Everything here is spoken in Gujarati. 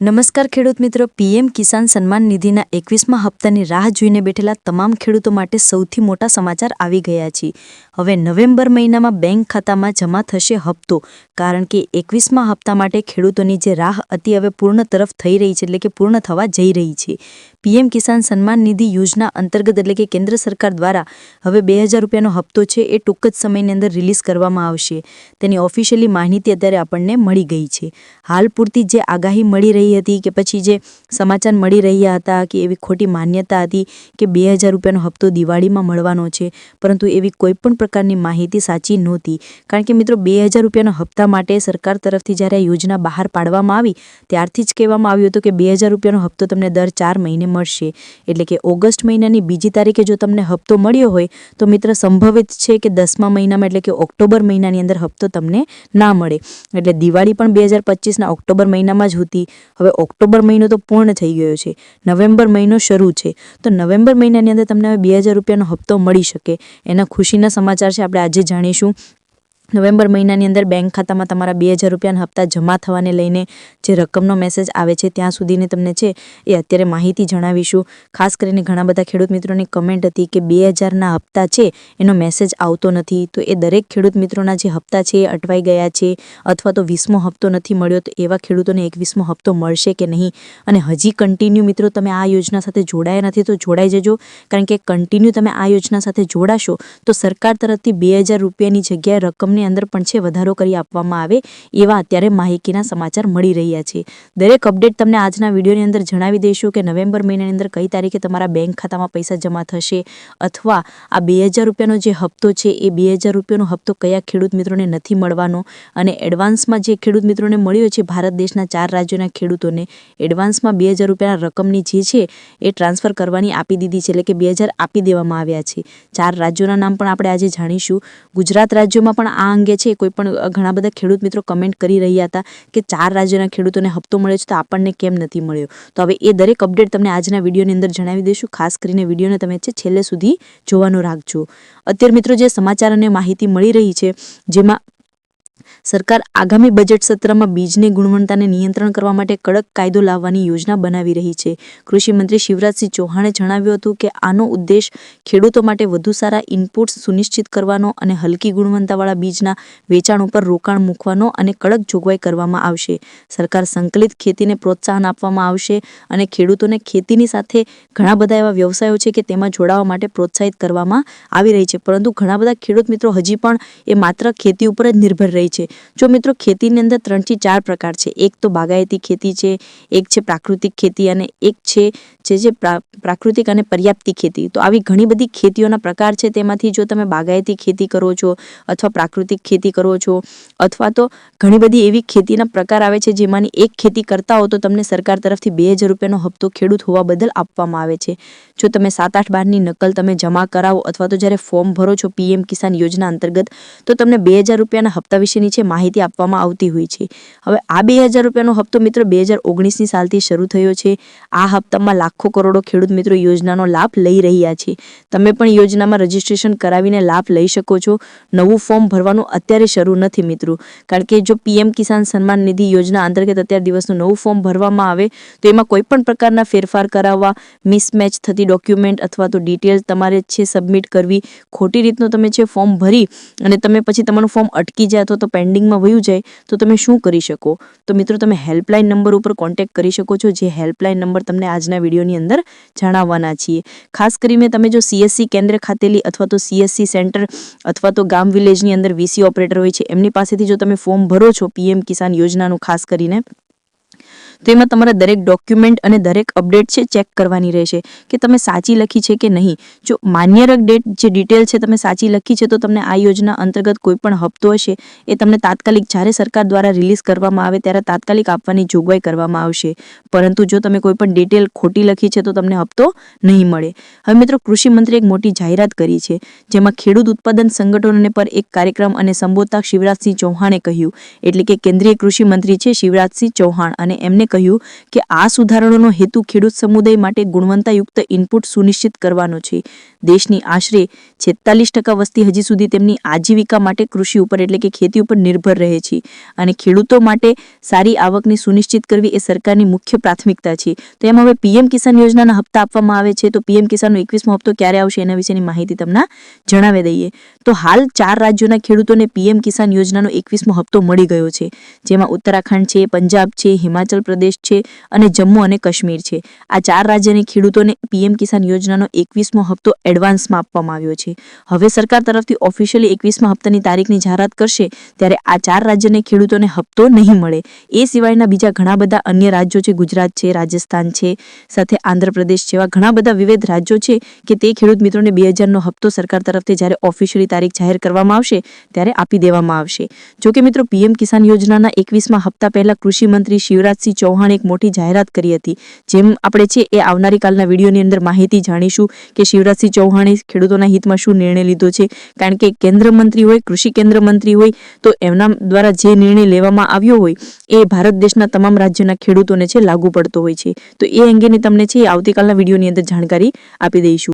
નમસ્કાર ખેડૂત મિત્રો. પીએમ કિસાન સન્માન નિધિના એકવીસમા હપ્તાની રાહ જોઈને બેઠેલા તમામ ખેડૂતો માટે સૌથી મોટા સમાચાર આવી ગયા છે. હવે નવેમ્બર મહિનામાં બેંક ખાતામાં જમા થશે હપ્તો, કારણ કે એકવીસમા હપ્તા માટે ખેડૂતોની જે રાહ હતી હવે પૂર્ણ તરફ થઈ રહી છે, એટલે કે પૂર્ણ થવા જઈ રહી છે. પીએમ કિસાન સન્માન નિધિ યોજના અંતર્ગત, એટલે કે કેન્દ્ર સરકાર દ્વારા, હવે બે હજાર રૂપિયાનો હપ્તો છે, એ ટૂંક જ સમયની અંદર રિલીઝ કરવામાં આવશે. તેની ઓફિશિયલી માહિતી અત્યારે આપણને મળી ગઈ છે. હાલ પૂરતી જે આગાહી મળી રહી હતી કે પછી જે સમાચાર મળી રહ્યા હતા કે એવી ખોટી માન્યતા હતી કે બે હજાર રૂપિયાનો હપ્તો દિવાળીમાં મળવાનો છે, પરંતુ એવી કોઈ પણ પ્રકારની માહિતી સાચી નહોતી. કારણ કે મિત્રો, બે હજાર રૂપિયાના હપ્તા માટે સરકાર તરફથી જ્યારે આ યોજના બહાર પાડવામાં આવી, ત્યારથી જ કહેવામાં આવ્યું હતું કે બે હજાર રૂપિયાનો હપ્તો તમને દર ચાર મહિને મળશે. એટલે કે ઓગસ્ટ મહિનાની બીજી તારીખે જો તમને હપ્તો મળ્યો હોય, તો મિત્ર, સંભવિત છે કે દસમા મહિનામાં એટલે કે ઓક્ટોબર મહિનાની અંદર હપ્તો તમને ના મળે. એટલે દિવાળી પણ બે હજાર પચીસના ઓક્ટોબર મહિનામાં જ હતી. હવે ઓક્ટોબર મહિનો તો પૂર્ણ થઈ ગયો છે. નવેમ્બર મહિનો શરૂ છે. તો નવેમ્બર મહિનાની અંદર તમને હવે બે હજાર રૂપિયાનો હપ્તો મળી શકે. એના ખુશીના સમાચાર છે આપણે આજે જાણીશું. નવેમ્બર મહિનાની અંદર બેંક ખાતામાં તમારા બે હજાર રૂપિયાના હપ્તા જમા થવાને લઈને જે રકમનો મેસેજ આવે છે, ત્યાં સુધીની તમને છે, એ અત્યારે માહિતી જણાવીશું. ખાસ કરીને ઘણા બધા ખેડૂત મિત્રોની કમેન્ટ હતી કે બે હજારના હપ્તા છે, એનો મેસેજ આવતો નથી. તો એ દરેક ખેડૂત મિત્રોના જે હપ્તા છે, એ અટવાઈ ગયા છે, અથવા તો વીસમો હપ્તો નથી મળ્યો, તો એવા ખેડૂતોને એકવીસમો હપ્તો મળશે કે નહીં? અને હજી કન્ટિન્યુ મિત્રો તમે આ યોજના સાથે જોડાયા નથી, તો જોડાઈ જજો. કારણ કે કન્ટિન્યુ તમે આ યોજના સાથે જોડાશો, તો સરકાર તરફથી બે હજાર રૂપિયાની જગ્યાએ રકમ રકમની અંદર પણ છે, વધારો કરી આપવામાં આવે એવા અત્યારે માહિતીના સમાચાર મળી રહ્યા છે. દરેક અપડેટ તમને આજના વિડીયોની અંદર જણાવી દઈશું કે નવેમ્બર મહિનાની અંદર કઈ તારીખે તમારા બેંક ખાતામાં પૈસા જમા થશે અથવા આ બે હજાર રૂપિયાનો જે હપ્તો છે, એ બે હજાર રૂપિયાનો હપ્તો કયા ખેડૂત મિત્રોને નથી મળવાનો અને એડવાન્સમાં જે ખેડૂત મિત્રોને મળ્યો છે, ભારત દેશના ચાર રાજ્યોના ખેડૂતોને એડવાન્સમાં બે હજાર રૂપિયાના રકમની જે છે, એ ટ્રાન્સફર કરવાની આપી દીધી છે, એટલે કે બે હજાર આપી દેવામાં આવ્યા છે. ચાર રાજ્યોના નામ પણ આપણે આજે જાણીશું. ગુજરાત રાજ્યોમાં પણ આ આ અંગે છે, કોઈ પણ ઘણા બધા ખેડૂત મિત્રો કમેન્ટ કરી રહ્યા હતા કે ચાર રાજ્યના ખેડૂતોને હપ્તો મળે છે તો આપણને કેમ નથી મળ્યો? તો હવે એ દરેક અપડેટ તમને આજના વિડીયોની અંદર જણાવી દઈશું. ખાસ કરીને વિડીયોને તમે છેલ્લે સુધી જોવાનું રાખજો. અત્યારે મિત્રો જે સમાચાર અને માહિતી મળી રહી છે, જેમાં સરકાર આગામી બજેટ સત્રમાં બીજની ગુણવત્તાને નિયંત્રણ કરવા માટે કડક કાયદો લાવવાની યોજના બનાવી રહી છે. કૃષિમંત્રી શિવરાજસિંહ ચૌહાણે જણાવ્યું હતું કે આનો ઉદ્દેશ ખેડૂતો માટે વધુ સારા ઇનપુટ્સ સુનિશ્ચિત કરવાનો અને હલકી ગુણવત્તાવાળા બીજના વેચાણ ઉપર રોકાણ મૂકવાનો અને કડક જોગવાઈ કરવામાં આવશે. સરકાર સંકલિત ખેતીને પ્રોત્સાહન આપવામાં આવશે અને ખેડૂતોને ખેતીની સાથે ઘણા બધા એવા વ્યવસાયો છે કે તેમાં જોડાવા માટે પ્રોત્સાહિત કરવામાં આવી રહી છે. પરંતુ ઘણા બધા ખેડૂત મિત્રો હજી પણ એ માત્ર ખેતી ઉપર જ નિર્ભર રહી છે. જો મિત્રો ખેતીની અંદર ત્રણથી ચાર પ્રકાર છે. એક તો બાગાયતી ખેતી છે, એક છે પ્રાકૃતિક ખેતી અને એક છે જે છે પ્રાકૃતિક અને પર્યાપ્તિ ખેતી. તો આવી ઘણી બધી ખેતીઓના પ્રકાર છે. તેમાંથી જો તમે બાગાયતી ખેતી કરો છો અથવા પ્રાકૃતિક ખેતી કરો છો અથવા તો ઘણી બધી એવી ખેતીના પ્રકાર આવે છે જેમાંની એક ખેતી કરતા હો તો તમને સરકાર તરફથી બે હજાર રૂપિયાનો હપ્તો ખેડૂત હોવા બદલ આપવામાં આવે છે. જો તમે સાત આઠ બારની નકલ તમે જમા કરાવો અથવા તો જ્યારે ફોર્મ ભરો છો પીએમ કિસાન યોજના અંતર્ગત, તો તમને બે હજાર રૂપિયાના હપ્તા વિશેની છે માહિતી આપવામાં આવતી હોય છે. હવે આ બે હજાર રૂપિયાનો હપ્તો મિત્રો બે હજાર ઓગણીસની સાલથી શરૂ થયો છે. આ હપ્તામાં લાખો કરોડો ખેડૂત મિત્રો યોજનાનો લાભ લઈ રહ્યા છે. તમે પણ યોજનામાં રજીસ્ટ્રેશન કરાવીને લાભ લઈ શકો છો. નવું ફોર્મ ભરવાનું અત્યારે શરૂ નથી મિત્રો. કારણ કે જો પીએમ કિસાન સન્માન નિધિ યોજના અંતર્ગત અત્યાર દિવસનું નવું ફોર્મ ભરવામાં આવે, તો એમાં કોઈ પણ પ્રકારના ફેરફાર કરાવવા, મિસમેચ થતી ડોક્યુમેન્ટ અથવા તો ડિટેલ તમારે છે સબમિટ કરવી. ખોટી રીતનું તમે છે ફોર્મ ભરી અને તમે પછી તમારું ફોર્મ અટકી જાય અથવા તો પેન્ડિંગમાં વયું જાય, તો તમે શું કરી શકો? તો મિત્રો, તમે હેલ્પલાઇન નંબર ઉપર કોન્ટેક્ટ કરી શકો છો, જે હેલ્પલાઇન નંબર તમને આજના વિડીયોની અંદર જણાવવાના છીએ. ખાસ કરીને તમે જો સીએસસી કેન્દ્ર ખાતેલી અથવા તો સીએસસી સેન્ટર અથવા તો ગામ વિલેજની અંદર વીસી ઓપરેટર હોય છે, એમની પાસેથી જો તમે ફોર્મ ભરો છો પીએમ કિસાન યોજનાનું ખાસ કરીને તો એમાં તમારે દરેક ડોક્યુમેન્ટ અને દરેક અપડેટ છે ચેક કરવાની રહેશે કે તમે સાચી લખી છે કે નહીં. જો માન્ય ડેટ જે ડિટેલ છે તમે સાચી લખી છે તો તમને આ યોજના અંતર્ગત કોઈ પણ હપ્તો હશે. એ તમને તાત્કાલિક જ્યારે સરકાર દ્વારા રિલીઝ કરવામાં આવે ત્યારે તાત્કાલિક આપવાની જોગવાઈ કરવામાં આવશે. પરંતુ જો તમે કોઈ પણ ડિટેલ ખોટી લખી છે તો તમને હપ્તો નહીં મળે. હવે મિત્રો કૃષિ મંત્રીએ એક મોટી જાહેરાત કરી છે, જેમાં ખેડૂત ઉત્પાદન સંગઠનોને પર એક કાર્યક્રમ અને સંબોધતા શિવરાજસિંહ ચૌહાણે કહ્યું. એટલે કે કેન્દ્રીય કૃષિ મંત્રી છે શિવરાજસિંહ ચૌહાણ અને એમને તેમણે કહ્યું કે આ સુધારણોનો હેતુ ખેડૂત સમુદાય માટે ગુણવત્તાયુક્ત ઇનપુટ સુનિશ્ચિત કરવાનો છે. દેશની આશરે છેતાલીસ ટકા વસ્તી હજી સુધી તેમની આજીવિકા માટે કૃષિ ઉપર એટલે કે ખેતી ઉપર નિર્ભર રહે છે અને ખેડૂતો માટે સારી આવકની સુનિશ્ચિત કરવી એ સરકારની મુખ્ય પ્રાથમિકતા છે. તો એમ હવે પીએમ કિસાન યોજનાના હપ્તા આપવામાં આવે છે તો પીએમ કિસાનનો એકવીસમો હપ્તો ક્યારે આવશે એના વિશેની માહિતી તમને જણાવી દઈએ. તો હાલ ચાર રાજ્યોના ખેડૂતોને પીએમ કિસાન યોજનાનો એકવીસમો હપ્તો મળી ગયો છે. જેમાં ઉત્તરાખંડ છે, પંજાબ છે, હિમાચલ પ્રદેશ છે અને જમ્મુ અને કાશ્મીર છે. આ ચાર રાજ્યની ખેડૂતોને પીએમ કિસાન યોજનાનો એકવીસમો હપ્તો એડવાન્સમાં આપવામાં આવ્યો છે. હવે સરકાર તરફથી ઓફિશિયલી એકવીસમા હપ્તાની તારીખની જાહેરાત કરશે ત્યારે આ ચાર રાજ્યને ખેડૂતોને હપ્તો નહીં મળે. એ સિવાયના બીજા ઘણા બધા અન્ય રાજ્યો છે, ગુજરાત છે, રાજસ્થાન છે, સાથે આંધ્રપ્રદેશ જેવા ઘણા બધા વિવિધ રાજ્યો છે કે તે ખેડૂત મિત્રોને બે હજારનો હપ્તો સરકાર તરફથી જ્યારે ઓફિશિયલી તારીખ જાહેર કરવામાં આવશે ત્યારે આપી દેવામાં આવશે. જો કે મિત્રો, પીએમ કિસાન યોજનાના એકવીસમાં હપ્તા પહેલા કૃષિ મંત્રી શિવરાજસિંહ ચૌહાણે એક મોટી જાહેરાત કરી હતી, જેમ આપણે છે એ આવનારી કાલના વિડીયોની અંદર માહિતી જાણીશું કે શિવરાજસિંહ ચૌહાણે ખેડૂતોના હિતમાં શું નિર્ણય લીધો છે. કારણ કે કેન્દ્ર મંત્રી હોય, કૃષિ કેન્દ્ર મંત્રી હોય, તો એમના દ્વારા જે નિર્ણય લેવામાં આવ્યો હોય, એ ભારત દેશના તમામ રાજ્યોના ખેડૂતોને છે લાગુ પડતો હોય છે. તો એ અંગેની તમને છે આવતીકાલના વિડીયોની અંદર જાણકારી આપી દઈશું.